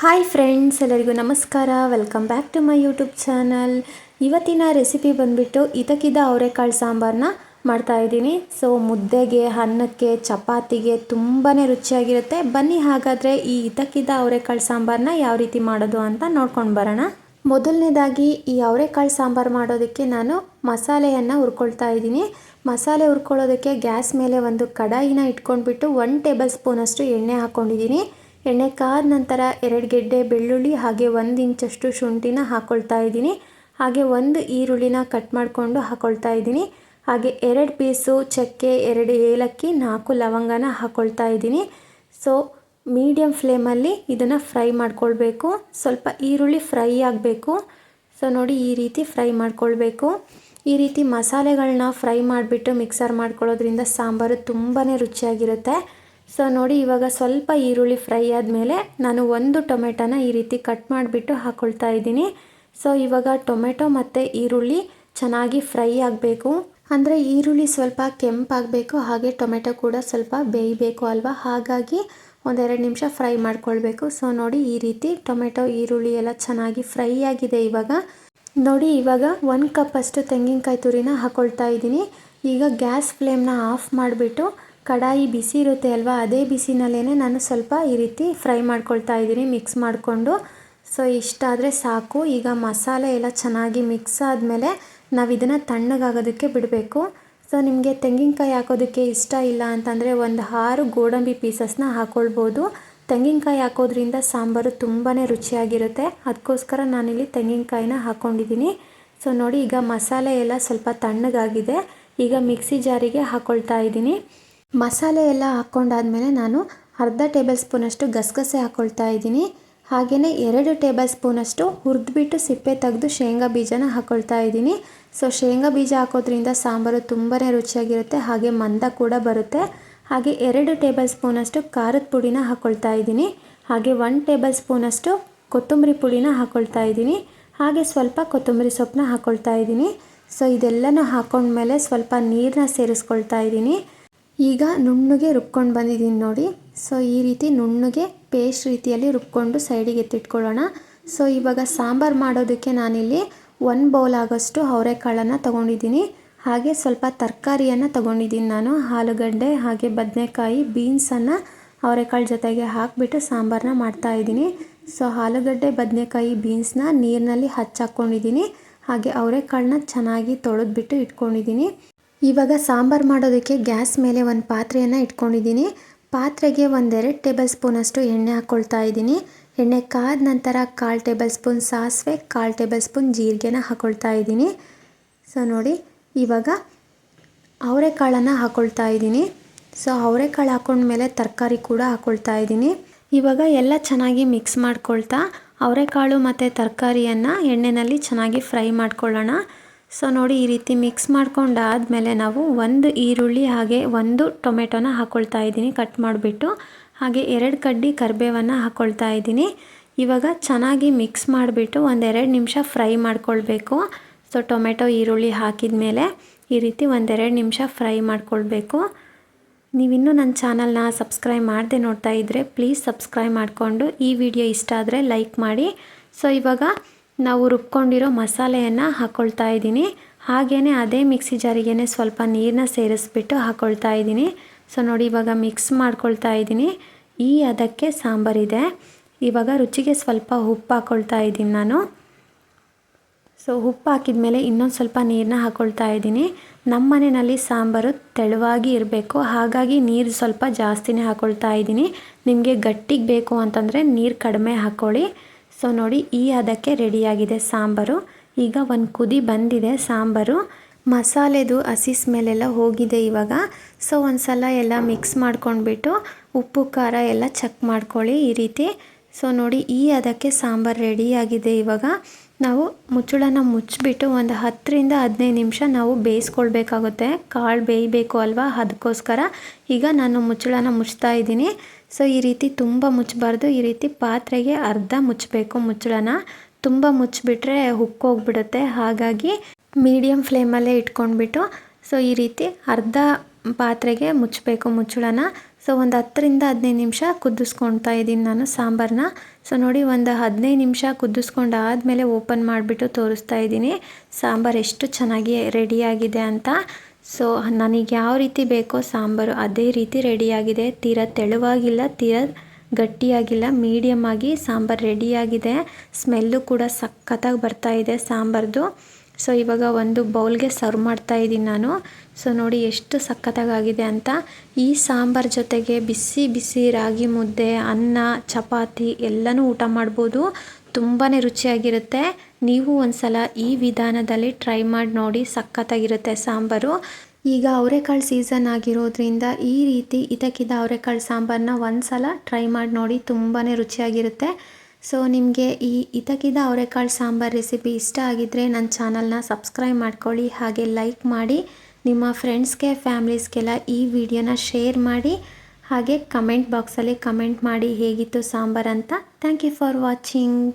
Hi friends ಎಲ್ಲರಿಗೂ ನಮಸ್ಕಾರ. Welcome back to my YouTube channel ಇವತ್ತಿನ ರೆಸಿಪಿ ಬಂದುಬಿಟ್ಟು ಇದಕ್ಕಿದ್ದ ಅವರೆಕಾಳು ಸಾಂಬಾರನ್ನ ಮಾಡ್ತಾ ಇದ್ದೀನಿ. ಸೊ ಮುದ್ದೆಗೆ, ಅನ್ನಕ್ಕೆ, ಚಪಾತಿಗೆ ತುಂಬಾ ರುಚಿಯಾಗಿರುತ್ತೆ. ಬನ್ನಿ ಹಾಗಾದರೆ ಈ ಇದಕ್ಕಿದ್ದ ಅವರೆಕಾಳು ಸಾಂಬಾರನ್ನ ಯಾವ ರೀತಿ ಮಾಡೋದು ಅಂತ ನೋಡ್ಕೊಂಡು ಬರೋಣ. ಮೊದಲನೇದಾಗಿ ಈ ಅವರೆಕಾಳು ಸಾಂಬಾರು ಮಾಡೋದಕ್ಕೆ ನಾನು ಮಸಾಲೆಯನ್ನು ಹುರ್ಕೊಳ್ತಾ ಇದ್ದೀನಿ. ಮಸಾಲೆ ಹುರ್ಕೊಳ್ಳೋದಕ್ಕೆ ಗ್ಯಾಸ್ ಮೇಲೆ ಒಂದು ಕಡಾಯಿನ ಇಟ್ಕೊಂಡ್ಬಿಟ್ಟು ಒನ್ ಟೇಬಲ್ ಸ್ಪೂನಷ್ಟು ಎಣ್ಣೆ ಹಾಕ್ಕೊಂಡಿದ್ದೀನಿ ಎಣ್ಣೆ ಕಾದ ನಂತರ ಎರಡು ಗೆಡ್ಡೆ ಬೆಳ್ಳುಳ್ಳಿ ಹಾಗೆ ಒಂದು ಇಂಚಷ್ಟು ಶುಂಠಿನ ಹಾಕ್ಕೊಳ್ತಾ ಇದ್ದೀನಿ. ಹಾಗೆ ಒಂದು ಈರುಳ್ಳಿನ ಕಟ್ ಮಾಡಿಕೊಂಡು ಹಾಕ್ಕೊಳ್ತಾ ಇದ್ದೀನಿ. ಹಾಗೆ ಎರಡು ಪೀಸು ಚಕ್ಕೆ, ಎರಡು ಏಲಕ್ಕಿ, ನಾಲ್ಕು ಲವಂಗನ ಹಾಕ್ಕೊಳ್ತಾ ಇದ್ದೀನಿ. ಸೊ ಮೀಡಿಯಮ್ ಫ್ಲೇಮಲ್ಲಿ ಇದನ್ನು ಫ್ರೈ ಮಾಡ್ಕೊಳ್ಬೇಕು. ಸ್ವಲ್ಪ ಈರುಳ್ಳಿ ಫ್ರೈ ಆಗಬೇಕು. ಸೊ ನೋಡಿ ಈ ರೀತಿ ಫ್ರೈ ಮಾಡ್ಕೊಳ್ಬೇಕು. ಈ ರೀತಿ ಮಸಾಲೆಗಳನ್ನ ಫ್ರೈ ಮಾಡಿಬಿಟ್ಟು ಮಿಕ್ಸರ್ ಮಾಡ್ಕೊಳ್ಳೋದ್ರಿಂದ ಸಾಂಬಾರು ತುಂಬಾ ರುಚಿಯಾಗಿರುತ್ತೆ. ಸೊ ನೋಡಿ, ಇವಾಗ ಸ್ವಲ್ಪ ಈರುಳ್ಳಿ ಫ್ರೈ ಆದಮೇಲೆ ನಾನು ಒಂದು ಟೊಮೆಟೊನ ಈ ರೀತಿ ಕಟ್ ಮಾಡಿಬಿಟ್ಟು ಹಾಕ್ಕೊಳ್ತಾ ಇದ್ದೀನಿ. ಸೊ ಇವಾಗ ಟೊಮೆಟೊ ಮತ್ತು ಈರುಳ್ಳಿ ಚೆನ್ನಾಗಿ ಫ್ರೈ ಆಗಬೇಕು. ಅಂದರೆ ಈರುಳ್ಳಿ ಸ್ವಲ್ಪ ಕೆಂಪಾಗಬೇಕು ಹಾಗೆ ಟೊಮೆಟೊ ಕೂಡ ಸ್ವಲ್ಪ ಬೇಯಬೇಕು ಅಲ್ವಾ? ಹಾಗಾಗಿ ಒಂದೆರಡು ನಿಮಿಷ ಫ್ರೈ ಮಾಡ್ಕೊಳ್ಬೇಕು. ಸೊ ನೋಡಿ, ಈ ರೀತಿ ಟೊಮೆಟೊ, ಈರುಳ್ಳಿ ಎಲ್ಲ ಚೆನ್ನಾಗಿ ಫ್ರೈ ಆಗಿದೆ ಇವಾಗ. ನೋಡಿ, ಇವಾಗ ಒಂದು ಕಪ್ಪಷ್ಟು ತೆಂಗಿನಕಾಯಿ ತುರಿನ ಹಾಕ್ಕೊಳ್ತಾ ಇದ್ದೀನಿ. ಈಗ ಗ್ಯಾಸ್ ಫ್ಲೇಮ್ನ ಆಫ್ ಮಾಡಿಬಿಟ್ಟು ಕಡಾಯಿ ಬಿಸಿ ಇರುತ್ತೆ ಅಲ್ವಾ, ಅದೇ ಬಿಸಿನಲ್ಲೇ ನಾನು ಸ್ವಲ್ಪ ಈ ರೀತಿ ಫ್ರೈ ಮಾಡ್ಕೊಳ್ತಾ ಇದ್ದೀನಿ, ಮಿಕ್ಸ್ ಮಾಡಿಕೊಂಡು. ಸೊ, ಇಷ್ಟಾದರೆ ಸಾಕು. ಈಗ ಮಸಾಲೆ ಎಲ್ಲ ಚೆನ್ನಾಗಿ ಮಿಕ್ಸ್ ಆದಮೇಲೆ ನಾವು ಇದನ್ನು ತಣ್ಣಗಾಗೋದಕ್ಕೆ ಬಿಡಬೇಕು. ಸೊ, ನಿಮಗೆ ತೆಂಗಿನಕಾಯಿ ಹಾಕೋದಕ್ಕೆ ಇಷ್ಟ ಇಲ್ಲ ಅಂತಂದರೆ ಒಂದು ಆರು ಗೋಡಂಬಿ ಪೀಸಸ್ನ ಹಾಕ್ಕೊಳ್ಬೋದು ತೆಂಗಿನಕಾಯಿ ಹಾಕೋದ್ರಿಂದ ಸಾಂಬಾರು ತುಂಬಾ ರುಚಿಯಾಗಿರುತ್ತೆ. ಅದಕ್ಕೋಸ್ಕರ ನಾನಿಲ್ಲಿ ತೆಂಗಿನಕಾಯಿನ ಹಾಕ್ಕೊಂಡಿದ್ದೀನಿ ಸೊ, ನೋಡಿ, ಈಗ ಮಸಾಲೆ ಎಲ್ಲ ಸ್ವಲ್ಪ ತಣ್ಣಗಾಗಿದೆ. ಈಗ ಮಿಕ್ಸಿ ಜಾರಿಗೆ ಹಾಕ್ಕೊಳ್ತಾ ಇದ್ದೀನಿ. ಮಸಾಲೆ ಎಲ್ಲ ಹಾಕ್ಕೊಂಡಾದ್ಮೇಲೆ ನಾನು ಅರ್ಧ ಟೇಬಲ್ ಸ್ಪೂನಷ್ಟು ಗಸಗಸೆ ಹಾಕ್ಕೊಳ್ತಾ ಇದ್ದೀನಿ. ಹಾಗೆಯೇ ಎರಡು ಟೇಬಲ್ ಸ್ಪೂನಷ್ಟು ಹುರಿದ್ಬಿಟ್ಟು ಸಿಪ್ಪೆ ತೆಗೆದು ಶೇಂಗಾ ಬೀಜನ ಹಾಕ್ಕೊಳ್ತಾ ಇದ್ದೀನಿ. ಸೊ, ಶೇಂಗಾ ಬೀಜ ಹಾಕೋದ್ರಿಂದ ಸಾಂಬಾರು ತುಂಬಾ ರುಚಿಯಾಗಿರುತ್ತೆ, ಹಾಗೆ ಮಂದ ಕೂಡ ಬರುತ್ತೆ. ಹಾಗೆ ಎರಡು ಟೇಬಲ್ ಸ್ಪೂನಷ್ಟು ಖಾರದ ಪುಡಿನ ಹಾಕ್ಕೊಳ್ತಾ ಇದ್ದೀನಿ. ಹಾಗೆ ಒನ್ ಟೇಬಲ್ ಸ್ಪೂನಷ್ಟು ಕೊತ್ತಂಬರಿ ಪುಡಿನ ಹಾಕ್ಕೊಳ್ತಾ ಇದ್ದೀನಿ. ಹಾಗೆ ಸ್ವಲ್ಪ ಕೊತ್ತಂಬರಿ ಸೊಪ್ಪನ್ನ ಹಾಕ್ಕೊಳ್ತಾ ಇದ್ದೀನಿ. ಸೊ, ಇದೆಲ್ಲನೂ ಹಾಕೊಂಡ್ಮೇಲೆ ಸ್ವಲ್ಪ ನೀರನ್ನ ಸೇರಿಸ್ಕೊಳ್ತಾ ಇದ್ದೀನಿ. ಈಗ ನುಣ್ಣಗೆ ರುಬ್ಕೊಂಡು ಬಂದಿದ್ದೀನಿ ನೋಡಿ. ಸೊ ಈ ರೀತಿ ನುಣ್ಣಗೆ ಪೇಸ್ಟ್ ರೀತಿಯಲ್ಲಿ ರುಬ್ಕೊಂಡು ಸೈಡಿಗೆ ಎತ್ತಿಟ್ಕೊಳ್ಳೋಣ. ಸೊ ಇವಾಗ ಸಾಂಬಾರು ಮಾಡೋದಕ್ಕೆ ನಾನಿಲ್ಲಿ ಒಂದು ಬೌಲ್ ಆಗೋಷ್ಟು ಅವರೆಕಾಳನ್ನು ತೊಗೊಂಡಿದ್ದೀನಿ. ಹಾಗೆ ಸ್ವಲ್ಪ ತರಕಾರಿಯನ್ನು ತೊಗೊಂಡಿದ್ದೀನಿ ನಾನು. ಆಲೂಗಡ್ಡೆ ಹಾಗೆ ಬದನೆಕಾಯಿ ಬೀನ್ಸನ್ನು ಅವರೆಕಾಳು ಜೊತೆಗೆ ಹಾಕಿಬಿಟ್ಟು ಸಾಂಬಾರನ್ನ ಮಾಡ್ತಾಯಿದ್ದೀನಿ ಸೊ ಆಲೂಗಡ್ಡೆ, ಬದನೆಕಾಯಿ ಬೀನ್ಸ್ನ ನೀರಿನಲ್ಲಿ ಹಚ್ಚಾಕ್ಕೊಂಡಿದ್ದೀನಿ ಹಾಗೆ ಅವರೆಕಾಳನ್ನ ಚೆನ್ನಾಗಿ ತೊಳೆದ್ಬಿಟ್ಟು ಇಟ್ಕೊಂಡಿದ್ದೀನಿ. ಇವಾಗ ಸಾಂಬಾರು ಮಾಡೋದಕ್ಕೆ ಗ್ಯಾಸ್ ಮೇಲೆ ಒಂದು ಪಾತ್ರೆಯನ್ನು ಇಟ್ಕೊಂಡಿದ್ದೀನಿ. ಪಾತ್ರೆಗೆ ಒಂದೆರಡು ಟೇಬಲ್ ಸ್ಪೂನಷ್ಟು ಎಣ್ಣೆ ಹಾಕ್ಕೊಳ್ತಾ ಇದ್ದೀನಿ. ಎಣ್ಣೆ ಕಾದ ನಂತರ ಕಾಲು ಟೇಬಲ್ ಸ್ಪೂನ್ ಸಾಸಿವೆ, ಕಾಲು ಟೇಬಲ್ ಸ್ಪೂನ್ ಜೀರಿಗೆನ ಹಾಕ್ಕೊಳ್ತಾ ಇದ್ದೀನಿ. ಸೊ ನೋಡಿ, ಇವಾಗ ಅವರೆಕಾಳನ್ನು ಹಾಕ್ಕೊಳ್ತಾ ಇದ್ದೀನಿ. ಸೊ ಅವರೆಕಾಳು ಹಾಕೊಂಡ್ಮೇಲೆ ತರಕಾರಿ ಕೂಡ ಹಾಕ್ಕೊಳ್ತಾ ಇದ್ದೀನಿ. ಇವಾಗ ಎಲ್ಲ ಚೆನ್ನಾಗಿ ಮಿಕ್ಸ್ ಮಾಡ್ಕೊಳ್ತಾ ಅವರೆಕಾಳು ಮತ್ತು ತರಕಾರಿಯನ್ನು ಎಣ್ಣೆಯಲ್ಲಿ ಚೆನ್ನಾಗಿ ಫ್ರೈ ಮಾಡ್ಕೊಳ್ಳೋಣ. ಸೊ ನೋಡಿ ಈ ರೀತಿ ಮಿಕ್ಸ್ ಮಾಡ್ಕೊಂಡಾದಮೇಲೆ ನಾವು ಒಂದು ಈರುಳ್ಳಿ ಹಾಗೆ ಒಂದು ಟೊಮೆಟೊನ ಹಾಕ್ಕೊಳ್ತಾ ಇದ್ದೀನಿ ಕಟ್ ಮಾಡಿಬಿಟ್ಟು. ಹಾಗೆ ಎರಡು ಕಡ್ಡಿ ಕರಿಬೇವನ್ನು ಹಾಕ್ಕೊಳ್ತಾ ಇದ್ದೀನಿ. ಇವಾಗ ಚೆನ್ನಾಗಿ ಮಿಕ್ಸ್ ಮಾಡಿಬಿಟ್ಟು ಒಂದೆರಡು ನಿಮಿಷ ಫ್ರೈ ಮಾಡ್ಕೊಳ್ಬೇಕು. ಸೊ ಟೊಮೆಟೊ, ಈರುಳ್ಳಿ ಹಾಕಿದ ಮೇಲೆ ಈ ರೀತಿ ಒಂದೆರಡು ನಿಮಿಷ ಫ್ರೈ ಮಾಡ್ಕೊಳ್ಬೇಕು. ನೀವಿನ್ನೂ ನನ್ನ ಚಾನಲ್ನ ಸಬ್ಸ್ಕ್ರೈಬ್ ಮಾಡದೆ ನೋಡ್ತಾ ಇದ್ದರೆ ಪ್ಲೀಸ್ ಸಬ್ಸ್ಕ್ರೈಬ್ ಮಾಡಿಕೊಂಡು ಈ ವಿಡಿಯೋ ಇಷ್ಟ ಆದರೆ ಲೈಕ್ ಮಾಡಿ. ಸೊ ಇವಾಗ ನಾವು ರುಬ್ಕೊಂಡಿರೋ ಮಸಾಲೆಯನ್ನು ಹಾಕ್ಕೊಳ್ತಾ ಇದ್ದೀನಿ. ಹಾಗೆಯೇ ಅದೇ ಮಿಕ್ಸಿ ಜಾರಿಗೆ ಸ್ವಲ್ಪ ನೀರನ್ನ ಸೇರಿಸ್ಬಿಟ್ಟು ಹಾಕ್ಕೊಳ್ತಾ ಇದ್ದೀನಿ. ಸೊ ನೋಡಿ, ಇವಾಗ ಮಿಕ್ಸ್ ಮಾಡ್ಕೊಳ್ತಾ ಇದ್ದೀನಿ. ಈ ಅದಕ್ಕೆ ಸಾಂಬಾರಿದೆ ಇವಾಗ ರುಚಿಗೆ ಸ್ವಲ್ಪ ಉಪ್ಪು ಹಾಕ್ಕೊಳ್ತಾ ಇದ್ದೀನಿ ನಾನು. ಸೊ ಉಪ್ಪು ಹಾಕಿದ ಮೇಲೆ ಇನ್ನೊಂದು ಸ್ವಲ್ಪ ನೀರನ್ನ ಹಾಕ್ಕೊಳ್ತಾ ಇದ್ದೀನಿ. ನಮ್ಮ ಮನೆಯಲ್ಲಿ ಸಾಂಬಾರು ತೆಳುವಾಗಿ ಇರಬೇಕು. ಹಾಗಾಗಿ ನೀರು ಸ್ವಲ್ಪ ಜಾಸ್ತಿನೇ ಹಾಕ್ಕೊಳ್ತಾ ಇದ್ದೀನಿ. ನಿಮಗೆ ಗಟ್ಟಿಗೆ ಬೇಕು ಅಂತಂದರೆ ನೀರು ಕಡಿಮೆ ಹಾಕ್ಕೊಳ್ಳಿ ಸೊ ನೋಡಿ, ಈ ಅದಕ್ಕೆ ರೆಡಿಯಾಗಿದೆ ಸಾಂಬಾರು. ಈಗ ಒಂದು ಕುದಿ ಬಂದಿದೆ ಸಾಂಬಾರು. ಮಸಾಲೆದು ಹಸಿ ಸ್ಮೆಲ್ಲೆಲ್ಲ ಹೋಗಿದೆ ಇವಾಗ. ಸೊ ಒಂದು ಸಲ ಎಲ್ಲ ಮಿಕ್ಸ್ ಮಾಡ್ಕೊಂಡ್ಬಿಟ್ಟು ಉಪ್ಪು, ಖಾರ ಎಲ್ಲ ಚೆಕ್ ಮಾಡ್ಕೊಳ್ಳಿ ಈ ರೀತಿ. ಸೊ ನೋಡಿ, ಈ ಅದಕ್ಕೆ ಸಾಂಬಾರು ರೆಡಿಯಾಗಿದೆ ಇವಾಗ. ನಾವು ಮುಚ್ಚಳನ ಮುಚ್ಚಿಬಿಟ್ಟು ಒಂದು ಹತ್ತರಿಂದ ಹದಿನೈದು ನಿಮಿಷ ನಾವು ಬೇಯಿಸ್ಕೊಳ್ಬೇಕಾಗುತ್ತೆ. ಕಾಳು ಬೇಯಬೇಕು ಅಲ್ವಾ? ಅದಕ್ಕೋಸ್ಕರ. ಈಗ ನಾನು ಮುಚ್ಚಳನ ಮುಚ್ತಾ ಇದ್ದೀನಿ. ಸೊ ಈ ರೀತಿ ತುಂಬ ಮುಚ್ಚಬಾರ್ದು. ಈ ರೀತಿ ಪಾತ್ರೆಗೆ ಅರ್ಧ ಮುಚ್ಚಬೇಕು ಮುಚ್ಚಳನ. ತುಂಬ ಮುಚ್ಚಿಬಿಟ್ರೆ ಹುಕ್ಕೋಗ್ಬಿಡುತ್ತೆ ಹಾಗಾಗಿ ಮೀಡಿಯಮ್ ಫ್ಲೇಮಲ್ಲೇ ಇಟ್ಕೊಂಡ್ಬಿಟ್ಟು ಸೊ ಈ ರೀತಿ ಅರ್ಧ ಪಾತ್ರೆಗೆ ಮುಚ್ಚಬೇಕು ಮುಚ್ಚಳನ. ಸೊ ಒಂದು ಹತ್ತರಿಂದ ಹದಿನೈದು ನಿಮಿಷ ಕುದಿಸ್ಕೊಳ್ತಾ ಇದ್ದೀನಿ ನಾನು ಸಾಂಬಾರನ್ನ ಸೊ ನೋಡಿ, ಒಂದು ಹದಿನೈದು ನಿಮಿಷ ಕುದಿಸ್ಕೊಂಡು ಆದಮೇಲೆ ಓಪನ್ ಮಾಡಿಬಿಟ್ಟು ತೋರಿಸ್ತಾ ಇದ್ದೀನಿ. ಸಾಂಬಾರು ಎಷ್ಟು ಚೆನ್ನಾಗಿ ರೆಡಿಯಾಗಿದೆ ಅಂತ. ಸೊ, ನನಗೆ ಯಾವ ರೀತಿ ಬೇಕೋ ಸಾಂಬಾರು ಅದೇ ರೀತಿ ರೆಡಿಯಾಗಿದೆ. ತೀರ ತೆಳುವಾಗಿಲ್ಲ, ತೀರ ಗಟ್ಟಿಯಾಗಿಲ್ಲ ಮೀಡಿಯಮ್ ಆಗಿ ಸಾಂಬಾರು ರೆಡಿಯಾಗಿದೆ. ಸ್ಮೆಲ್ಲು ಕೂಡ ಸಖತ್ತಾಗಿ ಬರ್ತಾ ಇದೆ ಸಾಂಬಾರ್ದು. ಸೊ, ಇವಾಗ ಒಂದು ಬೌಲ್ಗೆ ಸರ್ವ್ ಮಾಡ್ತಾ ಇದ್ದೀನಿ ನಾನು. ಸೊ, ನೋಡಿ ಎಷ್ಟು ಸಖತ್ತಾಗಾಗಿದೆ ಅಂತ. ಈ ಸಾಂಬಾರ್ ಜೊತೆಗೆ ಬಿಸಿ ಬಿಸಿ ರಾಗಿ ಮುದ್ದೆ, ಅನ್ನ, ಚಪಾತಿ ಎಲ್ಲನೂ ಊಟ ಮಾಡ್ಬೋದು. ತುಂಬಾ ರುಚಿಯಾಗಿರುತ್ತೆ. ನೀವು ಒಂದ್ಸಲ ಈ ವಿಧಾನದಲ್ಲಿ ಟ್ರೈ ಮಾಡಿ ನೋಡಿ ಸಖತ್ತಾಗಿರುತ್ತೆ ಸಾಂಬಾರು. ಈಗ ಅವರೆಕಾಳು ಸೀಸನ್ ಆಗಿರೋದ್ರಿಂದ ಈ ರೀತಿ ಇದಕ್ಕಿದ್ದ ಅವರೆಕಾಳು ಸಾಂಬಾರನ್ನ ಒಂದ್ಸಲ ಟ್ರೈ ಮಾಡಿ ನೋಡಿ ತುಂಬಾ ರುಚಿಯಾಗಿರುತ್ತೆ. ಸೊ ನಿಮಗೆ ಈ ಇದಕ್ಕಿದ್ದ ಅವರೆಕಾಳು ಸಾಂಬಾರು ರೆಸಿಪಿ ಇಷ್ಟ ಆಗಿದ್ದರೆ ನನ್ನ ಚಾನಲ್ನ ಸಬ್ಸ್ಕ್ರೈಬ್ ಮಾಡ್ಕೊಳ್ಳಿ, ಹಾಗೆ ಲೈಕ್ ಮಾಡಿ. ನಿಮ್ಮ ಫ್ರೆಂಡ್ಸ್ಗೆ ಫ್ಯಾಮ್ಲೀಸ್ಗೆಲ್ಲ ಈ ವಿಡಿಯೋನ ಶೇರ್ ಮಾಡಿ. ಹಾಗೆ ಕಮೆಂಟ್ ಬಾಕ್ಸಲ್ಲಿ ಕಮೆಂಟ್ ಮಾಡಿ ಹೇಗಿತ್ತು ಸಾಂಬಾರು ಅಂತ. Thank you for watching